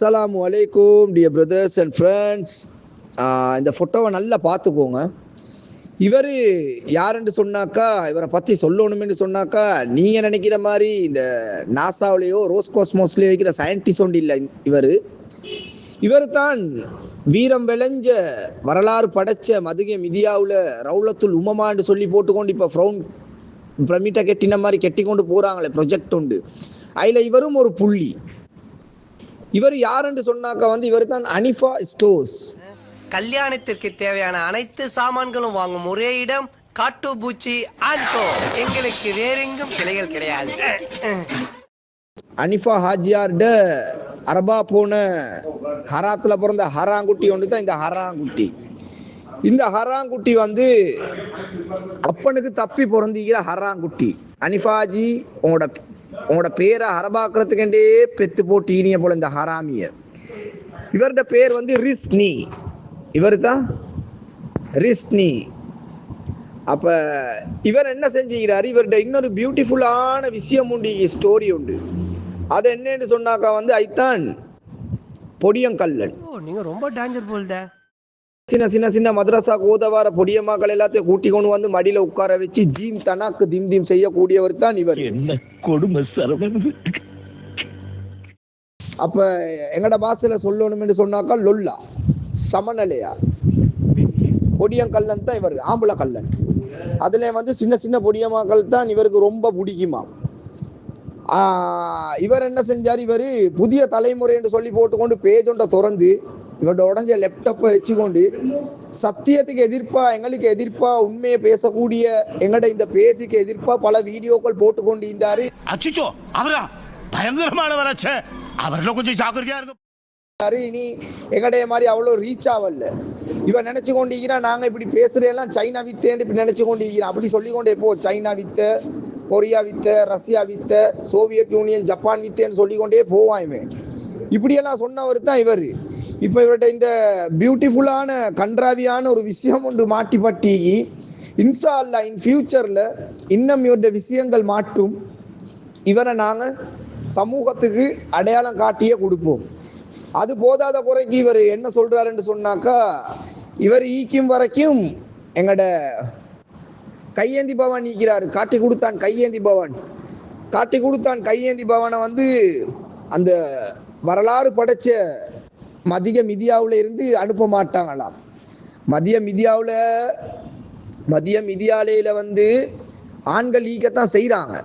அஸ்ஸலாமு வலைக்கும் dear brothers and friends இந்த ஃபோட்டோவை நல்லா பார்த்துக்கோங்க. இவர் யாருன்னு சொன்னாக்கா இவரை பற்றி சொல்லணும்னு சொன்னாக்கா நீங்கள் நினைக்கிற மாதிரி இந்த நாசாவிலேயோ ரோஸ் கோஸ்மோஸ்லேயோ வைக்கிற சயின்டிஸ்ட் ஒன்று இல்லை இவர். இவர் தான் வீரம் விளைஞ்ச வரலாறு படைச்ச மதுகை மிதியாவில் ரவுலத்துல் உமமான்னு சொல்லி போட்டுக்கொண்டு இப்போ ஃப்ரௌன் பிரமிட்டை கெட்டின மாதிரி கெட்டி கொண்டு போகிறாங்களே ப்ரொஜெக்ட் உண்டு அதில் இவரும் ஒரு புள்ளி. இவர் யாருன்னு சொன்னாக்கா வந்து இவர் தான் அனிஃபா ஸ்டோர்ஸ். கல்யாணத்திற்கு தேவையான அனைத்து சாமான்களும் வாங்கும் ஒரே இடம் காட்டு பூச்சி ஆன்கோ எங்களுக்கு வேறெங்கும் கிளைகள் கிடையாது. அனிஃபா ஹாஜியார்ட அரபா போன ஹராத்துல பிறந்த ஹராங்குட்டி ஒன்று தான் இந்த ஹராங்குட்டி. இந்த ஹராங்குட்டி வந்து அப்பனுக்கு தப்பி பிறந்திக்கிற ஹராங்குட்டி. அனிஃபாஜி உங்களோட உங்களோட பேரை ஹரபாக்குறதுக்கண்டே பெத்து போட்டு ஈனிய போல இந்த ஹராமிய. இவருடைய பேர் வந்து ரிஸ்னி. இவர் தான் ரிஸ்னி. அப்ப இவர் என்ன செஞ்சுக்கிறாரு? இவர்கிட்ட இன்னொரு பியூட்டிஃபுல்லான விஷயம் உண்டு ஸ்டோரி உண்டு. அது என்னன்னு சொன்னாக்கா வந்து ஐத்தான் பொடியங்கல்லன். ஓ நீங்க ரொம்ப டேஞ்சர் போல்த. சின்ன சின்ன சின்ன மதரசா ஓத வர பொடியம்மாக்கள் எல்லாத்தையும் கூட்டி கொண்டு வந்து மடியில உட்கார வச்சு ஜீம் தனாக்கு திம் திம் செய்யக்கூடியவர் தான் இவர். என்ன கொடுமை அப்ப எங்கட பாசையில சொல்லணும்னு சொன்னாக்கா லொல்லா சமநிலையா? பொடியங்கல்லன் தான் இவர் ஆம்பளை கல்லன். அதுல வந்து சின்ன சின்ன பொடியமாக்கள் தான் இவருக்கு ரொம்ப பிடிக்குமா இவர் என்ன செஞ்சார் இவர் புதிய தலைமுறை என்று சொல்லி போட்டுக்கொண்டு பேஜொண்ட திறந்து இவரோட உடஞ்ச லேப்டாப்பை வச்சுக்கொண்டு சத்தியத்துக்கு எதிர்ப்பா எங்களுக்கு எதிர்ப்பா உண்மையை பேசக்கூடிய எங்கட இந்த பேஜுக்கு எதிர்ப்பா பல வீடியோக்கள் போட்டுக்கொண்டு இருந்தாரு அச்சுச்சோ அவரா? பயங்கரமானவராச்சே அவர்ல கொஞ்சம் ஜாக்கிரதையா இருக்கும் இனி எங்கடைய மாதிரி அவ்வளோ ரீச் ஆகல. இவன் நினைச்சு கொண்டிருக்கிறான் நாங்க இப்படி பேசுறதெல்லாம் சைனா வித்தேன்னு இப்படி நினைச்சு கொண்டிருக்கிறான். அப்படி சொல்லி கொண்டே போ சைனா வித்த கொரியா வித்த ரஷ்யா வித்த சோவியத் யூனியன் ஜப்பான் வித்தேன்னு சொல்லி கொண்டே போவான் இவன். இப்படியெல்லாம் சொன்னவர் தான் இவர். இப்போ இவர்கிட்ட இந்த பியூட்டிஃபுல்லான கன்றாவியான ஒரு விஷயம் ஒன்று மாட்டிப்பட்டி இன்சா இன்ஷா அல்லா இன் ஃபியூச்சரில் இன்னும் இவருடைய விஷயங்கள் மாட்டும். இவரை நாங்கள் சமூகத்துக்கு அடையாளம் காட்டியே கொடுப்போம். அது போதாத குறைக்கு இவர் என்ன சொல்றாருன்னு சொன்னாக்கா இவர் ஈக்கும் வரைக்கும் எங்கட கையேந்தி பவன் ஈக்கிறார். காட்டி கொடுத்தான் கையேந்தி பவன். காட்டி கொடுத்தான் கையேந்தி பவனை வந்து அந்த வரலாறு படைச்ச மதிய மிதியாவுல இருந்து அனுப்ப மாட்டாங்களாம். மதிய மிதியாவுல மதிய மிதியாலையில வந்து ஆண்கள் ஈக்கத்தான் செய்கிறாங்க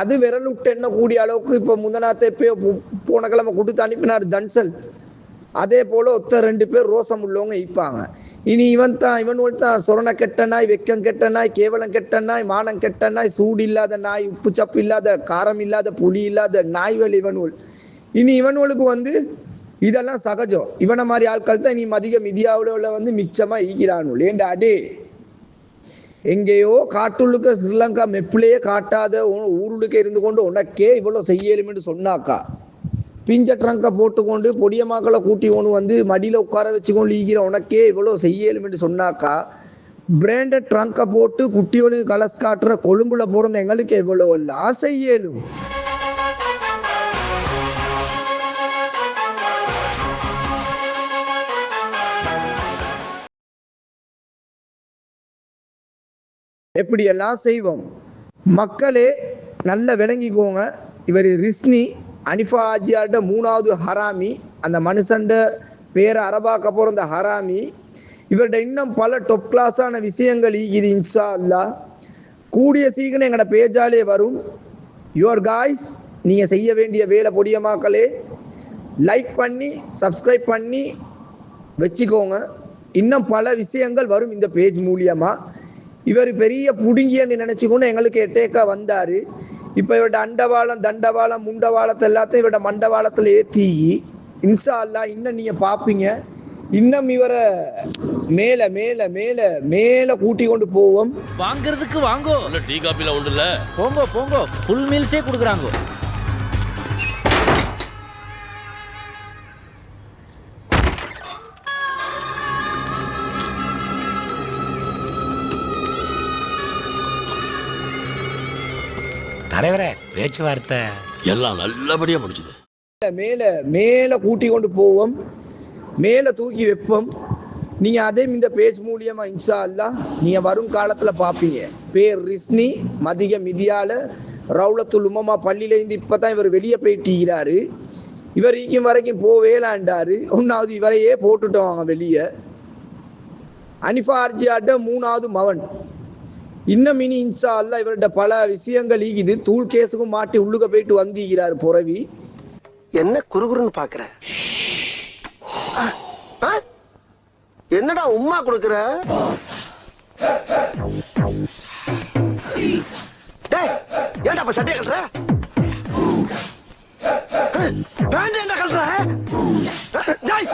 அது விரலுட்டு எண்ணக்கூடிய அளவுக்கு இப்போ முந்தநாத்தை எப்பயோ போன கிழமை கொடுத்து அனுப்பினார் தன்சல். அதே போல ஒத்த ரெண்டு பேர் ரோசம் உள்ளவங்க இப்பாங்க. இனி இவன் தான் இவன் தான். சொரண கெட்ட நாய் வெக்கம் கெட்ட நாய் கேவலம் கெட்ட நாய் மானம் கெட்ட நாய் சூடு இல்லாத நாய் உப்பு சப்பு இல்லாத காரம் இல்லாத புளி இல்லாத நாய்கள் இவனுள். இனி இவனுகளுக்கு வந்து இதெல்லாம் சகஜம். இவனை மாதிரி ஆட்கள் தான் இனி மதிக மிதியாவில் வந்து மிச்சமாக ஈக்கிறானுள் ஏண்டா அடே எங்கேயோ காட்டுள்ளுக்க ஸ்ரீலங்கா மெப்பிலேயே காட்டாத ஊருளுக்க இருந்து கொண்டு உனக்கே இவ்வளோ செய்யலும்னு சொன்னாக்கா? பிஞ்ச ட்ரங்கை போட்டுக்கொண்டு பொடியமாக்களை கூட்டி கொண்டு வந்து மடியில் உட்கார வச்சுக்கொண்டு ஈக்கிற உனக்கே இவ்வளோ செய்யலும்னு சொன்னாக்கா? பிராண்டட் ட்ரங்கை போட்டு குட்டிகளுக்கு கலஸ் காட்டுற கொழும்புல பிறந்த எங்களுக்கு எவ்வளோ எல்லாம் செய்யலும். எப்படியெல்லாம் செய்வோம்? மக்களே நல்ல விளங்கிக்கோங்க. இவர் ரிஸ்னி அனிஃபா ஆஜியார்ட மூணாவது ஹராமி அந்த மனுஷன்ட பேரை அரபாக்க பிறந்த ஹராமி. இவர்கிட்ட இன்னும் பல டொப் கிளாஸான விஷயங்கள் ஈகிது இன்ஷா அல்லா கூடிய சீக்கிரம் எங்களோட பேஜாலே வரும். யுவர் காய்ஸ் நீங்கள் செய்ய வேண்டிய வேலை பொடியமாக்களே லைக் பண்ணி சப்ஸ்கிரைப் பண்ணி வச்சுக்கோங்க. இன்னும் பல விஷயங்கள் வரும் இந்த பேஜ் மூலியமாக இவர் பெரிய புடுங்கியன்னு நினைச்சுக்கொண்டு எங்களுக்கு எட்டேக்கா வந்தாரு. இப்போ இவரோட அண்டவாளம் தண்டவாளம் முண்டவாளத்தை எல்லாத்தையும் இவரோட மண்டவாளத்தில் ஏற்றி இன்ஷா அல்லா இன்னும் நீங்க பார்ப்பீங்க இன்னும் இவரை மேல மேல மேல மேல கூட்டி கொண்டு போவோம். வாங்குறதுக்கு வாங்கோ. டீ காப்பில உண்டு இல்ல போங்கோ. போங்கோ ஃபுல் மீல்ஸே கொடுக்குறாங்க. தலைவரே பேச்சுவார்த்தை. எல்லாம் நல்லபடியா முடிஞ்சது. மேல மேல கூட்டி கொண்டு போவோம். மேல தூக்கி வைப்போம். நீங்க அதே இந்த பேஜ் மூலியமா இன்ஷா அல்லாஹ் நீங்க வரும் காலத்துல பாப்பீங்க. பேர் ரிஸ்னி மதிக மிதியால ரவுலத்துல் உமமா பள்ளியிலேருந்து இப்பதான் இவர் வெளியே போயிட்டீங்கிறாரு இவர் ஈக்கும் வரைக்கும் போவேலாண்டாரு ஒன்னாவது இவரையே போட்டுட்டோம் வெளியே. அனிஃபா ஆர்ஜியாட்ட மூணாவது மவன். இன்னும் இனி இன்சா அல்ல இவர்கிட்ட பல விஷயங்கள் ஈகிது. தூள் கேஸுக்கும் மாட்டி உள்ளுக போயிட்டு வந்தீகிறார் புறவி. என்ன குறுகுறுன்னு பாக்குற? என்னடா உமா கொடுக்குற? டேய் ஏன்டா அப்ப சட்டையை கட்டுற பேண்ட் என்ன கட்டுற டேய்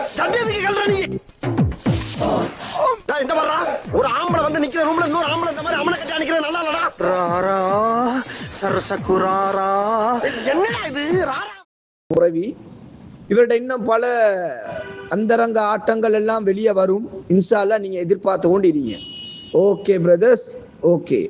சகுராரா. என்னடா இது? ராரா. இவர்கிட்ட இன்னும் பல அந்தரங்க ஆட்டங்கள் எல்லாம் வெளியே வரும். இன்ஷா நீங்கள் நீங்க எதிர்பார்த்து கொண்டு இருங்க ஓகே பிரதர்ஸ் ஓகே